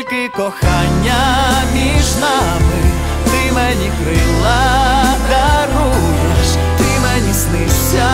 Тільки кохання між нами, ти мені крила даруєш, ти мені снишся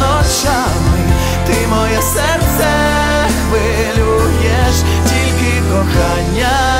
ночами, ти моє серце хвилюєш, тільки кохання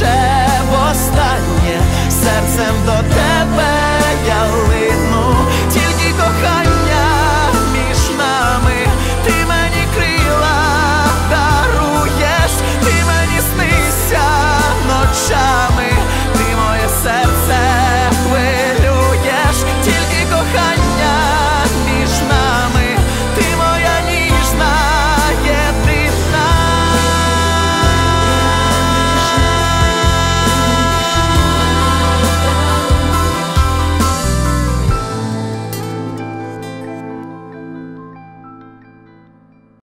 лише востаннє серцем до тебе.